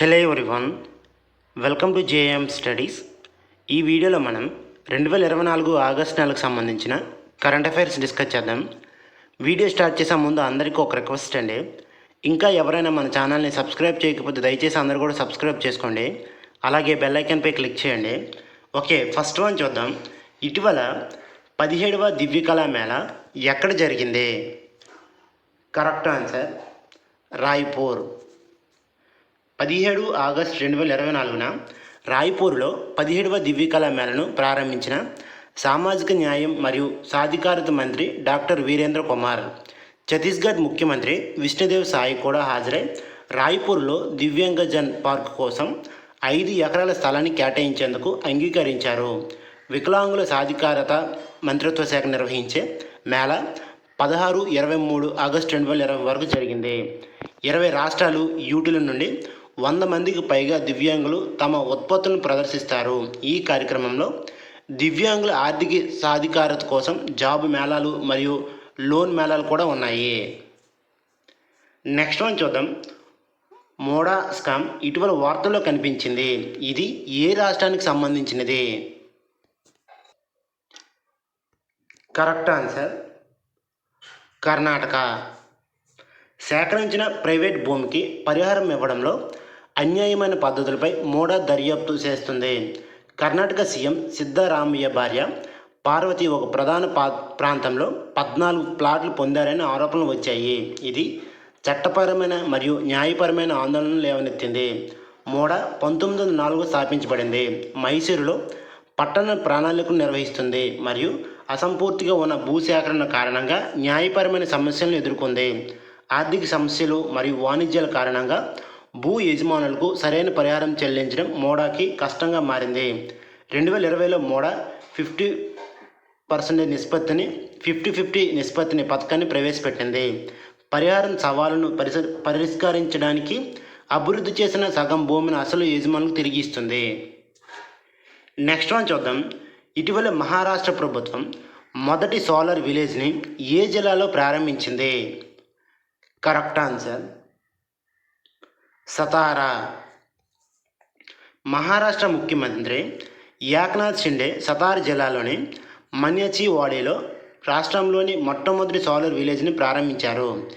Hello everyone welcome to JM studies. ఈ వీడియోలో మనం రెండు వేల ఇరవై నాలుగు ఆగస్ట్ నెలకు సంబంధించిన కరెంట్ అఫైర్స్ డిస్కస్ చేద్దాం. వీడియో స్టార్ట్ చేసే ముందు అందరికీ ఒక రిక్వెస్ట్ అండి. ఇంకా ఎవరైనా మన ఛానల్ని సబ్స్క్రైబ్ చేయకపోతే దయచేసి అందరూ కూడా సబ్స్క్రైబ్ చేసుకోండి. అలాగే బెల్ ఐకాన్పై క్లిక్ చేయండి. ఓకే ఫస్ట్ వన్ చూద్దాం. ఇటీవల పదిహేడవ దివ్యకళా మేళ ఎక్కడ జరిగింది? Correct answer Raipur. పదిహేడు ఆగస్ట్ రెండు వేల ఇరవై నాలుగున రాయ్పూర్లో పదిహేడవ దివ్యకళా మేళను ప్రారంభించిన సామాజిక న్యాయం మరియు సాధికారత మంత్రి డాక్టర్ వీరేంద్ర కుమార్. ఛత్తీస్గఢ్ ముఖ్యమంత్రి విష్ణుదేవ్ సాయి కూడా హాజరై రాయ్పూర్లో దివ్యాంగజన్ పార్క్ కోసం ఐదు ఎకరాల స్థలాన్ని కేటాయించేందుకు అంగీకరించారు. వికలాంగుల సాధికారత మంత్రిత్వ శాఖ నిర్వహించే మేళ పదహారు ఇరవై మూడు ఆగస్టు రెండు వేల ఇరవై వరకు జరిగింది. ఇరవై రాష్ట్రాలు యూటీల నుండి వంద మందికి పైగా దివ్యాంగులు తమ ఉత్పత్తులను ప్రదర్శిస్తారు. ఈ కార్యక్రమంలో దివ్యాంగుల ఆర్థిక సాధికారత కోసం జాబ్ మేళాలు మరియు లోన్ మేళాలు కూడా ఉన్నాయి. నెక్స్ట్ వన్ చూద్దాం. మోడా స్కామ్ ఇటీవల వార్తల్లో కనిపించింది. ఇది ఏ రాష్ట్రానికి సంబంధించినది? Correct answer Karnataka. సేకరించిన ప్రైవేట్ భూమికి పరిహారం ఇవ్వడంలో అన్యాయమైన పద్ధతులపై మూడా దర్యాప్తు చేస్తుంది. కర్ణాటక సీఎం సిద్ధరామయ్య భార్య పార్వతి ఒక ప్రధాన పా ప్రాంతంలో పద్నాలుగు ప్లాట్లు పొందారని ఆరోపణలు వచ్చాయి. ఇది చట్టపరమైన మరియు న్యాయపరమైన ఆందోళనలు లేవనెత్తింది. మూడ పంతొమ్మిది వందల నాలుగు స్థాపించబడింది. మైసూరులో పట్టణ ప్రణాళికను నిర్వహిస్తుంది మరియు అసంపూర్తిగా ఉన్న భూసేకరణ కారణంగా న్యాయపరమైన సమస్యలను ఎదుర్కొంది. ఆర్థిక సమస్యలు మరియు వాణిజ్యాల కారణంగా భూ యజమానులకు సరైన పరిహారం చెల్లించడం మోడాకి కష్టంగా మారింది. రెండు వేల ఇరవైలో మోడా ఫిఫ్టీ పర్సెంటేజ్ నిష్పత్తిని ఫిఫ్టీ ఫిఫ్టీ నిష్పత్తిని పథకాన్ని ప్రవేశపెట్టింది. పరిహారం సవాలును పరిస పరిష్కరించడానికి అభివృద్ధి చేసిన సగం భూమిని అసలు యజమానులకు తిరిగి ఇస్తుంది. నెక్స్ట్ వన్ చూద్దాం. ఇటీవల మహారాష్ట్ర ప్రభుత్వం మొదటి సోలార్ విలేజ్ని ఏ జిల్లాలో ప్రారంభించింది? Correct answer Satara. మహారాష్ట్ర ముఖ్యమంత్రి యాక్నాథ్ షిండే సతార్ జిల్లాలోని మన్యచివాడిలో రాష్ట్రంలోని మొట్టమొదటి సోలార్ విలేజ్ని ప్రారంభించారు.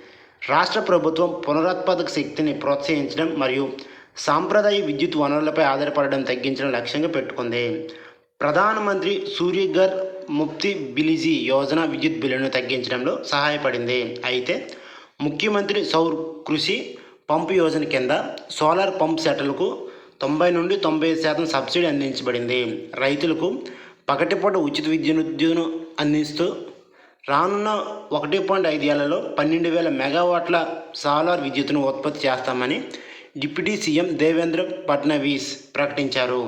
రాష్ట్ర ప్రభుత్వం పునరుత్పాదక శక్తిని ప్రోత్సహించడం మరియు సాంప్రదాయ విద్యుత్ వనరులపై ఆధారపడడం తగ్గించడం లక్ష్యంగా పెట్టుకుంది. ప్రధానమంత్రి సూర్యఘర్ ముఫ్తి బిలిజీ యోజన విద్యుత్ బిల్లును తగ్గించడంలో సహాయపడింది. అయితే ముఖ్యమంత్రి సౌర్ కృషి పంపు యోజన కింద సోలార్ పంప్ సెట్లకు తొంభై నుండి తొంభై శాతం సబ్సిడీ అందించబడింది. రైతులకు పగటిపూట ఉచిత విద్యుత్ను అందిస్తూ రానున్న ఒకటి పాయింట్ ఐదు ఏళ్ళలో పన్నెండు వేల మెగావాట్ల సోలార్ విద్యుత్తును ఉత్పత్తి చేస్తామని డిప్యూటీ సీఎం దేవేంద్ర ఫడ్నవీస్ ప్రకటించారు.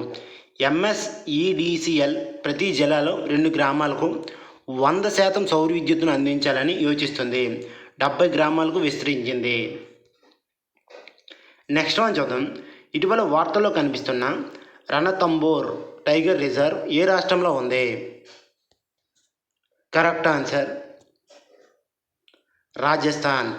ఎంఎస్ఈడిసిఎల్ ప్రతి జిల్లాలో రెండు గ్రామాలకు వంద శాతం సౌర విద్యుత్తును అందించాలని యోచిస్తుంది. డెబ్బై గ్రామాలకు విస్తరించింది. నెక్స్ట్ వన్ చూద్దాం. ఇటీవల వార్తల్లో కనిపిస్తున్న రణతంబోర్ టైగర్ రిజర్వ్ ఏ రాష్ట్రంలో ఉంది? Correct answer Rajasthan.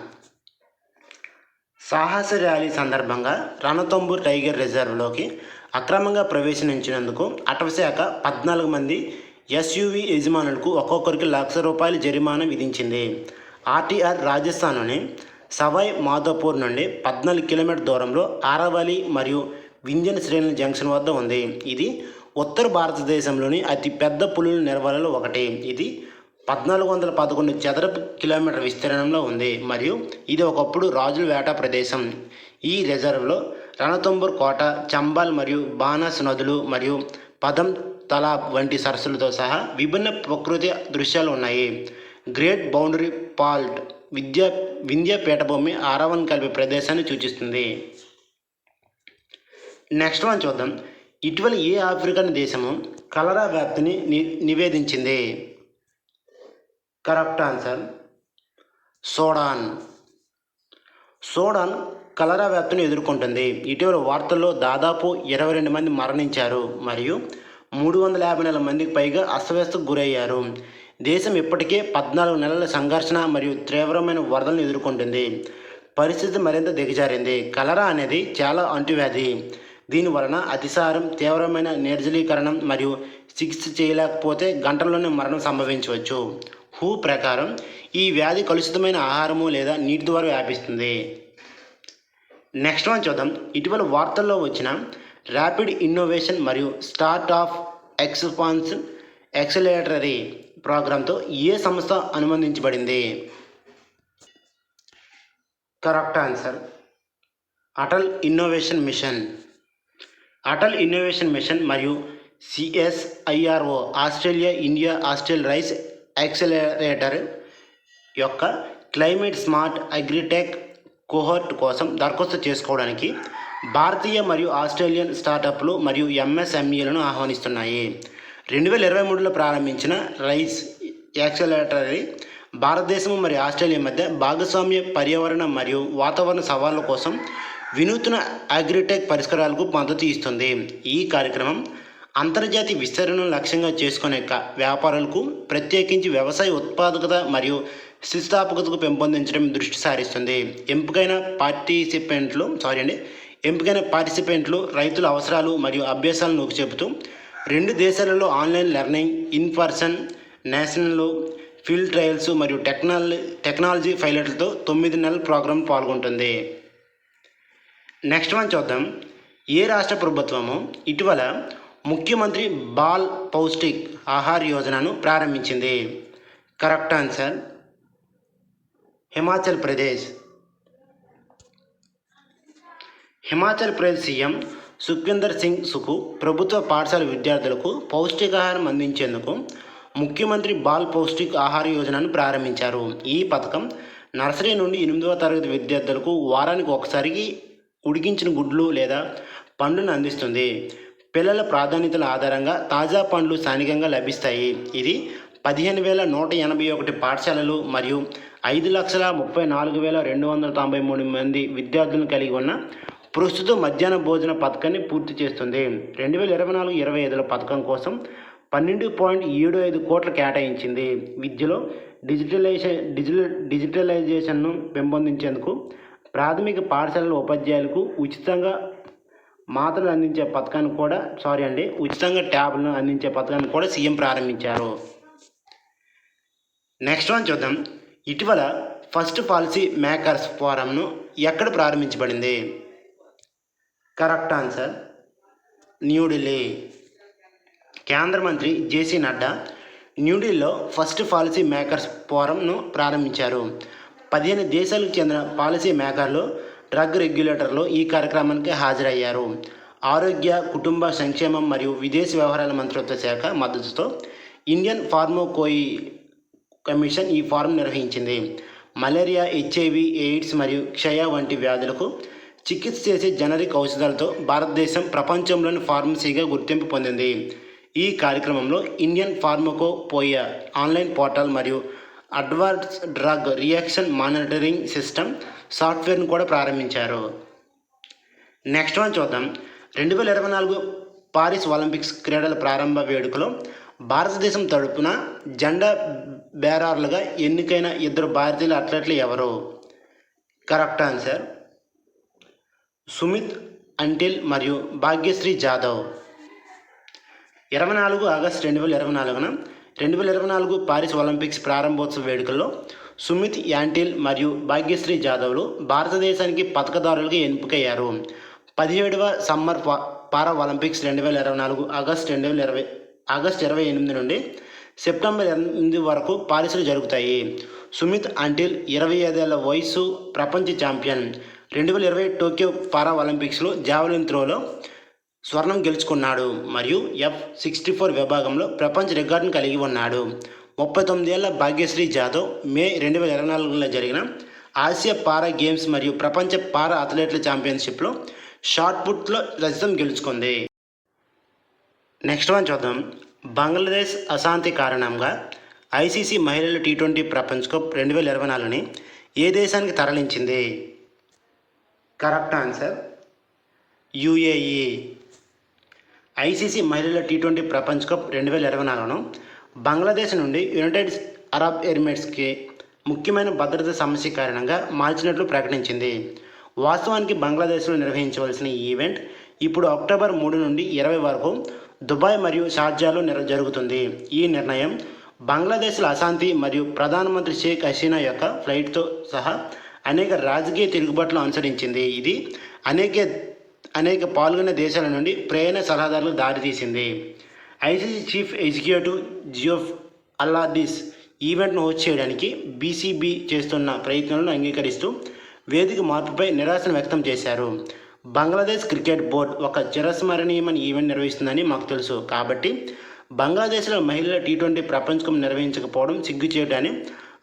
సాహస ర్యాలీ సందర్భంగా రణతంబూర్ టైగర్ రిజర్వ్లోకి అక్రమంగా ప్రవేశించినందుకు అటవశాఖ పద్నాలుగు మంది ఎస్యూవి యజమానులకు ఒక్కొక్కరికి లక్ష రూపాయల జరిమానా విధించింది. ఆర్టీఆర్ రాజస్థాన్లోని సవాయ్ మాధోపూర్ నుండి పద్నాలుగు కిలోమీటర్ దూరంలో ఆరవలి మరియు వింధ్యన్ శ్రేణుల జంక్షన్ వద్ద ఉంది. ఇది ఉత్తర భారతదేశంలోని అతి పెద్ద పులుల నిర్వహణలో ఒకటి. ఇది పద్నాలుగు వందల పదకొండు చదరపు కిలోమీటర్ విస్తీర్ణంలో ఉంది మరియు ఇది ఒకప్పుడు రాజుల వేట ప్రదేశం. ఈ రిజర్వ్లో రణతంబూర్ కోట చంబాల్ మరియు బానాస్ నదులు మరియు పదం తలాబ్ వంటి సరస్సులతో సహా విభిన్న ప్రకృతి దృశ్యాలు ఉన్నాయి. గ్రేట్ బౌండరీ పాల్ట్ విద్యా వింధ్య పీఠభూమి ఆరవన్ కలిపే ప్రదేశాన్ని సూచిస్తుంది. నెక్స్ట్ వన్ చూద్దాం. ఇటీవల ఏ ఆఫ్రికన్ దేశము కలరా వ్యాప్తిని ని నివేదించింది? Correct answer సోడాన్. సోడాన్ కలరా వ్యాప్తిని ఎదుర్కొంటుంది. ఇటీవల వార్తల్లో దాదాపు ఇరవై రెండు మంది మరణించారు మరియు మూడు వందల యాభై నెలల మందికి పైగా అస్తవ్యస్తకు గురయ్యారు. దేశం ఇప్పటికే పద్నాలుగు నెలల సంఘర్షణ మరియు తీవ్రమైన వరదలను ఎదుర్కొంటుంది. పరిస్థితి మరింత దిగజారింది. కలరా అనేది చాలా అంటువ్యాధి. దీని వలన అతిసారం తీవ్రమైన నిర్జలీకరణం మరియు చికిత్స చేయలేకపోతే గంటల్లోనే మరణం సంభవించవచ్చు. హూ ప్రకారం ఈ వ్యాధి కలుషితమైన ఆహారము లేదా నీటి ద్వారా వ్యాపిస్తుంది. నెక్స్ట్ వన్ చూద్దాం. ఇటీవల వార్తల్లో వచ్చిన ర్యాపిడ్ ఇన్నోవేషన్ మరియు స్టార్ట్ ఆఫ్ ఎక్స్పాన్స్ ఎక్సలేటరీ ప్రోగ్రాంతో ఏ సంస్థ అనుబంధించబడింది? Correct answer. Atal Innovation Mission. Atal Innovation Mission మరియు CSIRO Australia India Austral rise accelerator యొక్క క్లైమేట్ స్మార్ట్ అగ్రిటెక్ కోహర్ట్ కోసం దరఖాస్తు చేసుకోవడానికి భారతీయ మరియు ఆస్ట్రేలియన్ స్టార్టప్లు మరియు ఎంఎస్ఎంఈలను ఆహ్వానిస్తున్నాయి. రెండు వేల ఇరవై మూడులో ప్రారంభించిన రైస్ యాక్సలరేటరీ భారతదేశం మరియు ఆస్ట్రేలియా మధ్య భాగస్వామ్య పర్యావరణ మరియు వాతావరణ సవాళ్ళ కోసం వినూత్న అగ్రిటెక్ పరిష్కారాలకు మద్దతు ఇస్తుంది. ఈ కార్యక్రమం అంతర్జాతీయ విస్తరణను లక్ష్యంగా చేసుకునే వ్యాపారాలకు వ్యాపారులకు ప్రత్యేకించి వ్యవసాయ ఉత్పాదకత మరియు స్థితిస్థాపకతకు పెంపొందించడం దృష్టి సారిస్తుంది. ఎంపికైన పార్టిసిపెంట్లు సారీ అండి ఎంపికైన పార్టిసిపెంట్లు రైతుల అవసరాలు మరియు అభ్యాసాలను నొక్కి చెబుతూ రెండు దేశాలలో online learning in person national field trials మరియు టెక్నాలజీ టెక్నాలజీ పైలట్లతో తొమ్మిది నెలల ప్రోగ్రాం పాల్గొంటుంది. నెక్స్ట్ వన్ చూద్దాం. ఏ రాష్ట్ర ప్రభుత్వము ఇటీవల ముఖ్యమంత్రి బాల్ పౌష్టిక్ ఆహార యోజనను ప్రారంభించింది? Correct answer Himachal Pradesh. Himachal Pradesh CM Sukhvinder Singh Sukhu ప్రభుత్వ పాఠశాల విద్యార్థులకు పౌష్టికాహారం అందించేందుకు ముఖ్యమంత్రి బాల్ పౌష్టిక ఆహార యోజనను ప్రారంభించారు. ఈ పథకం నర్సరీ నుండి ఎనిమిదవ తరగతి విద్యార్థులకు వారానికి ఒకసారికి ఉడికించిన గుడ్లు లేదా పండును అందిస్తుంది. పిల్లల ప్రాధాన్యతల ఆధారంగా తాజా పండ్లు స్థానికంగా లభిస్తాయి. ఇది పదిహేను వేల నూట ఎనభై ఒకటి పాఠశాలలు మరియు ఐదు లక్షల ముప్పై నాలుగు వేల రెండు వందల తొంభై మూడు మంది విద్యార్థులను కలిగి ఉన్న ప్రస్తుతం మధ్యాహ్న భోజన పథకాన్ని పూర్తి చేస్తుంది. రెండు వేల ఇరవై నాలుగు ఇరవై ఐదుల పథకం కోసం పన్నెండు పాయింట్ ఏడు ఐదు కోట్లు కేటాయించింది. విద్యలో డిజిటలైజేషన్ డిజిటల్ డిజిటలైజేషన్ను పెంపొందించేందుకు ప్రాథమిక పాఠశాలల ఉపాధ్యాయులకు ఉచితంగా మాత్రలు అందించే పథకాన్ని కూడా సారీ అండి ఉచితంగా ట్యాబ్లను అందించే పథకాన్ని కూడా సీఎం ప్రారంభించారు. నెక్స్ట్ వన్ చూద్దాం. ఇటీవల ఫస్ట్ పాలసీ మేకర్స్ ఫోరంను ఎక్కడ ప్రారంభించబడింది? కరెక్ట్ ఆన్సర్ న్యూఢిల్లీ కేంద్ర మంత్రి జేసీ నడ్డా న్యూఢిల్లీలో ఫస్ట్ పాలసీ మేకర్స్ ఫోరంను ప్రారంభించారు. పదిహేను దేశాలకు చెందిన పాలసీ మేకర్లు డ్రగ్ రెగ్యులేటర్లు ఈ కార్యక్రమానికి హాజరయ్యారు. ఆరోగ్య కుటుంబ సంక్షేమం మరియు విదేశీ వ్యవహారాల మంత్రిత్వ శాఖ మద్దతుతో ఇండియన్ ఫార్మోకోయి కమిషన్ ఈ ఫారం నిర్వహించింది. మలేరియా హెచ్ఐవి ఎయిడ్స్ మరియు క్షయ వంటి వ్యాధులకు చికిత్స చేసే జనరిక్ ఔషధాలతో భారతదేశం ప్రపంచంలోని ఫార్మసీగా గుర్తింపు పొందింది. ఈ కార్యక్రమంలో ఇండియన్ ఫార్మకోపోయా ఆన్లైన్ పోర్టల్ మరియు advance drug reaction monitoring system సాఫ్ట్వేర్ను కూడా ప్రారంభించారు. నెక్స్ట్ వన్ చూద్దాం. రెండు వేల ఇరవై నాలుగు పారిస్ ఒలింపిక్స్ క్రీడల ప్రారంభ వేడుకలో భారతదేశం తరపున జెండా బేరార్లుగా ఎన్నికైన ఇద్దరు భారతీయుల అథ్లెట్లు ఎవరు? కరెక్ట్ ఆన్సర్ సుమిత్ అంటిల్ మరియు భాగ్యశ్రీ జాదవ్. ఇరవై నాలుగు ఆగస్టు రెండు వేల ఇరవై నాలుగున రెండు వేల ఇరవై నాలుగు పారిస్ ఒలింపిక్స్ ప్రారంభోత్సవ వేడుకల్లో సుమిత్ యాంటిల్ మరియు భాగ్యశ్రీ జాదవ్లు భారతదేశానికి పథకదారులుగా ఎంపికయ్యారు. పదిహేడవ సమ్మర్ పారా ఒలింపిక్స్ రెండు వేల ఇరవై నాలుగు ఆగస్టు రెండు వేల ఇరవై ఆగస్టు ఇరవై ఎనిమిది నుండి సెప్టెంబర్ ఎనిమిది వరకు పారిస్లో జరుగుతాయి. సుమిత్ అంటిల్ ఇరవై ఐదేళ్ళ వయసు ప్రపంచ ఛాంపియన్. రెండు వేల ఇరవై టోక్యో పారా ఒలింపిక్స్లో జావలిన్ త్రోలో స్వర్ణం గెలుచుకున్నాడు మరియు ఎఫ్ సిక్స్టీ ఫోర్ విభాగంలో ప్రపంచ రికార్డును కలిగి ఉన్నాడు. ముప్పై తొమ్మిదేళ్ళ భాగ్యశ్రీ జాదవ్ మే రెండు వేల ఇరవై నాలుగులో జరిగిన ఆసియా పారా గేమ్స్ మరియు ప్రపంచ పారా అథ్లెట్ల ఛాంపియన్షిప్లో షార్ట్ పుట్లో రజతం గెలుచుకుంది. నెక్స్ట్ వన్ చూద్దాం. బంగ్లాదేశ్ అశాంతి కారణంగా ఐసీసీ మహిళల టీ ట్వంటీ ప్రపంచ కప్ రెండు వేల ఇరవై నాలుగుని ఏ దేశానికి తరలించింది? Correct answer. యుఏఈ. ఐసీసీ మహిళల టీ ట్వంటీ ప్రపంచ కప్ రెండు వేల ఇరవై నాలుగును బంగ్లాదేశ్ నుండి యునైటెడ్ అరబ్ ఎమిరేట్స్కి ముఖ్యమైన భద్రతా సమస్య కారణంగా మార్చినట్లు ప్రకటించింది. వాస్తవానికి బంగ్లాదేశ్లో నిర్వహించవలసిన ఈ ఈవెంట్ ఇప్పుడు అక్టోబర్ మూడు నుండి ఇరవై వరకు దుబాయ్ మరియు షార్జాలో నిర జరుగుతుంది. ఈ నిర్ణయం బంగ్లాదేశ్లో అశాంతి మరియు ప్రధానమంత్రి షేక్ హసీనా యొక్క ఫ్లైట్తో సహా అనేక రాజకీయ తిరుగుబాట్లు అనుసరించింది ఇది. అనేక అనేక పాల్గొనే దేశాల నుండి ప్రయాణ సలహాదారులకు దారితీసింది ICC chief executive Geoff Allardice ఈవెంట్ను host చేయడానికి బీసీబీ చేస్తున్న ప్రయత్నాలను అంగీకరిస్తూ వేదిక మార్పుపై నిరాశను వ్యక్తం చేశారు. బంగ్లాదేశ్ క్రికెట్ బోర్డు ఒక చిరస్మరణీయమైన ఈవెంట్ నిర్వహిస్తుందని మాకు తెలుసు. కాబట్టి బంగ్లాదేశ్లో మహిళల టీ ట్వంటీ ప్రపంచకం నిర్వహించకపోవడం నిర్వహించకపోవడం సిగ్గుచేటని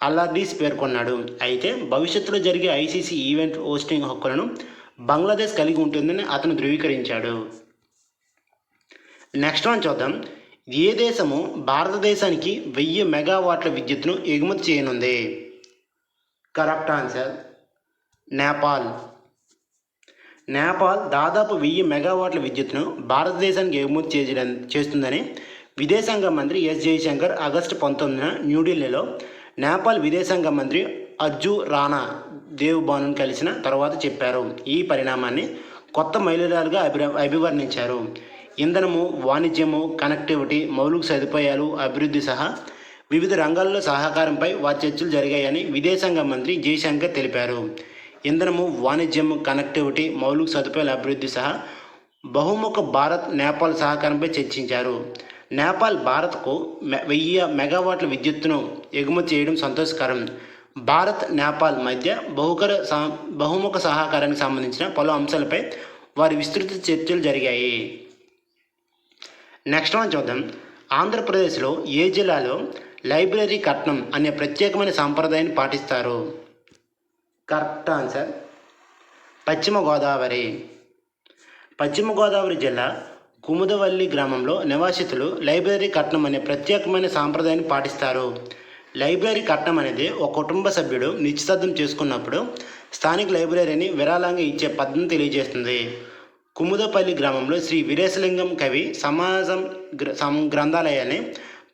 అల్లార్డీస్ పేర్కొన్నాడు. అయితే భవిష్యత్తులో జరిగే ఐసీసీ ఈవెంట్ హోస్టింగ్ హక్కులను బంగ్లాదేశ్ కలిగి ఉంటుందని అతను ధృవీకరించాడు. నెక్స్ట్ వన్ చూద్దాం. ఏ దేశము భారతదేశానికి వెయ్యి మెగావాట్ల విద్యుత్ను ఎగుమతి చేయనుంది? Correct answer Nepal. నేపాల్ దాదాపు వెయ్యి మెగావాట్ల విద్యుత్ను భారతదేశానికి ఎగుమతి చేయడం చేస్తుందని విదేశాంగ మంత్రి ఎస్ జయశంకర్ ఆగస్టు పంతొమ్మిదిన న్యూఢిల్లీలో నేపాల్ విదేశాంగ మంత్రి అర్జు రాణా దేవ్బానును కలిసిన తర్వాత చెప్పారు. ఈ పరిణామాన్ని కొత్త మైలురాలుగా అభి అభివర్ణించారు. ఇంధనము వాణిజ్యము కనెక్టివిటీ మౌలిక సదుపాయాలు అభివృద్ధి సహా వివిధ రంగాల్లో సహకారంపై వారి చర్చలు జరిగాయని విదేశాంగ మంత్రి జయశంకర్ తెలిపారు. ఇంధనము వాణిజ్యము కనెక్టివిటీ మౌలిక సదుపాయాల అభివృద్ధి సహా బహుముఖ భారత్ నేపాల్ సహకారంపై చర్చించారు. నేపాల్ భారత్కు మె- వెయ్యి మెగావాట్ల విద్యుత్తును ఎగుమతి చేయడం సంతోషకరం. భారత్ నేపాల్ మధ్య బహుకర సహ బహుముఖ సహకారానికి సంబంధించిన పలు అంశాలపై వారి విస్తృత చర్చలు జరిగాయి. నెక్స్ట్ మనం చూద్దాం. ఆంధ్రప్రదేశ్లో ఏ జిల్లాలో లైబ్రరీ కట్నం అనే ప్రత్యేకమైన సాంప్రదాయాన్ని పాటిస్తారు? కరెక్ట్ ఆన్సర్ పశ్చిమ గోదావరి. పశ్చిమ గోదావరి జిల్లా కుముదవల్లి గ్రామంలో నివాసితులు లైబ్రరీ కట్నం అనే ప్రత్యేకమైన సాంప్రదాయాన్ని పాటిస్తారు. లైబ్రరీ కట్నం అనేది ఒక కుటుంబ సభ్యుడు నిశ్చితార్థం చేసుకున్నప్పుడు స్థానిక లైబ్రరీని విరాళంగా ఇచ్చే పద్ధతిని తెలియజేస్తుంది. కుముదపల్లి గ్రామంలో శ్రీ వీరేశలింగం కవి సమాజం సం- గ్రంథాలయాన్ని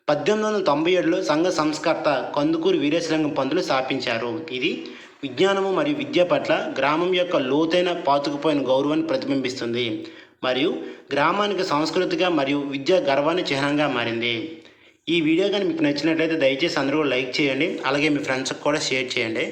పద్దెనిమిది వందల తొంభై ఏడులో సంఘ సంస్కర్త కందుకూరు వీరేశలింగం పంతులు స్థాపించారు. ఇది విజ్ఞానము మరియు విద్య పట్ల గ్రామం యొక్క లోతైన పాతుకుపోయిన గౌరవాన్ని ప్రతిబింబిస్తుంది. మరియు గ్రామానికి సాంస్కృతిక మరియు విద్యా గర్వాన్ని చిహ్నంగా మారింది. ఈ వీడియో కానీ మీకు నచ్చినట్లయితే దయచేసి అందరూ లైక్ చేయండి. అలాగే మీ ఫ్రెండ్స్కి కూడా షేర్ చేయండి.